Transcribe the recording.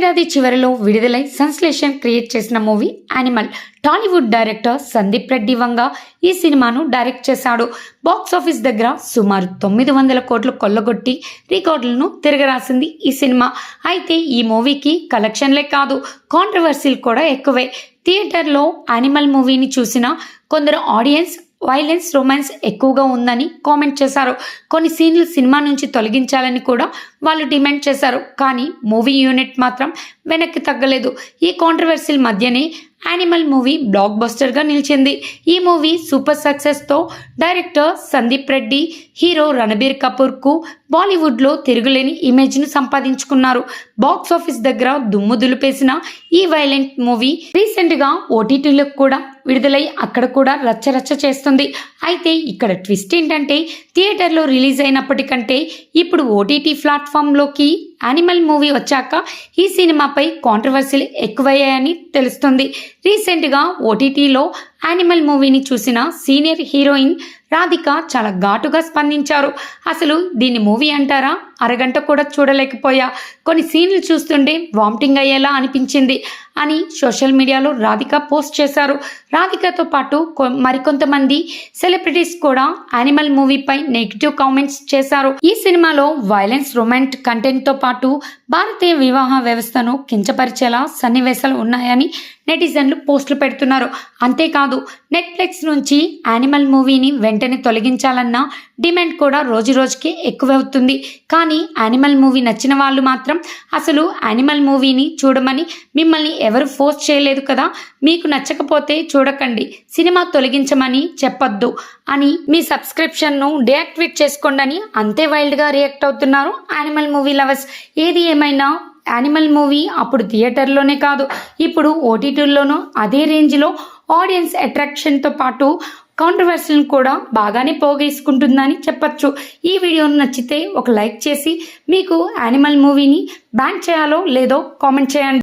గతేడాది చివరిలో విడుదలై సంశ్లేషణ క్రియేట్ చేసిన movie Animal Tollywood director Sandeep Reddy Vanga ఈ సినిమాను డైరెక్ట్ చేశాడు. బాక్స్ ఆఫీస్ దగ్గర సుమారు తొమ్మిది వందల కోట్లు కొల్లగొట్టి రికార్డులను తిరగరాసింది ఈ సినిమా. అయితే ఈ మూవీకి కలెక్షన్లే కాదు కాంట్రవర్సీలు కూడా ఎక్కువే. థియేటర్లో యానిమల్ మూవీని చూసిన కొందరు ఆడియన్స్ వైలెన్స్ రొమాన్స్ ఎక్కువగా ఉందని కామెంట్ చేశారు. కొన్ని సీన్లు సినిమా నుంచి తొలగించాలని కూడా వాళ్ళు డిమాండ్ చేశారు. కానీ మూవీ యూనిట్ మాత్రం వెనక్కి తగ్గలేదు. ఈ కాంట్రవర్సీల మధ్యనే యానిమల్ మూవీ బ్లాక్ బస్టర్గా నిలిచింది. ఈ మూవీ సూపర్ సక్సెస్తో డైరెక్టర్ సందీప్ రెడ్డి హీరో రణబీర్ కపూర్కు బాలీవుడ్లో తిరుగులేని ఇమేజ్ను సంపాదించుకున్నారు. బాక్స్ ఆఫీస్ దగ్గర దుమ్ము దులిపేసిన ఈ వైలెంట్ మూవీ రీసెంట్గా ఓటీటీలకు కూడా విడుదలై అక్కడ కూడా రచ్చరచ్చ చేస్తుంది. అయితే ఇక్కడ ట్విస్ట్ ఏంటంటే థియేటర్లో రిలీజ్ అయినప్పటికంటే ఇప్పుడు ఓటీటీ ప్లాట్ఫామ్లోకి యానిమల్ మూవీ వచ్చాక ఈ సినిమాపై కాంట్రవర్సీలు ఎక్కువయ్యాయని తెలుస్తుంది. రీసెంట్గా ఓటీటీలో యానిమల్ మూవీని చూసిన సీనియర్ హీరోయిన్ రాధిక చాలా ఘాటుగా స్పందించారు. అసలు దీన్ని మూవీ అంటారా? అరగంట కూడా చూడలేకపోయా. కొన్ని సీన్లు చూస్తుంటే వామిటింగ్ అయ్యేలా అనిపించింది అని సోషల్ మీడియాలో రాధిక పోస్ట్ చేశారు. రాధికతో పాటు మరికొంతమంది సెలబ్రిటీస్ కూడా యానిమల్ మూవీపై నెగిటివ్ కామెంట్స్ చేశారు. ఈ సినిమాలో వైలెన్స్ రొమాంట్ కంటెంట్తో పాటు భారతీయ వివాహ వ్యవస్థను కించపరిచేలా సన్నివేశాలు ఉన్నాయని నెటిజన్లు పోస్టులు పెడుతున్నారు. అంతేకాదు నెట్ఫ్లిక్స్ నుంచి యానిమల్ మూవీని వెంటనే తొలగించాలన్న డిమాండ్ కూడా రోజు రోజుకి ఎక్కువవుతుంది. కానీ యానిమల్ మూవీ నచ్చిన వాళ్ళు మాత్రం అసలు యానిమల్ మూవీని చూడమని మిమ్మల్ని ఎవరు ఫోర్స్ చేయలేదు కదా? మీకు నచ్చకపోతే చూడకండి. సినిమా తొలగించమని చెప్పొద్దు అని మీ సబ్స్క్రిప్షన్ను డియాక్టివేట్ చేసుకోండి అని అంతే వైల్డ్గా రియాక్ట్ అవుతున్నారు యానిమల్ మూవీ లవర్స్. ఏది ఏమైనా యానిమల్ మూవీ అప్పుడు థియేటర్లోనే కాదు. ఇప్పుడు ఓటీటీల్లోనూ అదే రేంజ్లో ఆడియన్స్ అట్రాక్షన్తో పాటు కాంట్రవర్సీలను కూడా బాగానే పోగేసుకుంటుందని చెప్పచ్చు. ఈ వీడియో నచ్చితే ఒక లైక్ చేసి మీకు యానిమల్ మూవీని బ్యాన్ చేయాలో లేదో కామెంట్ చేయండి.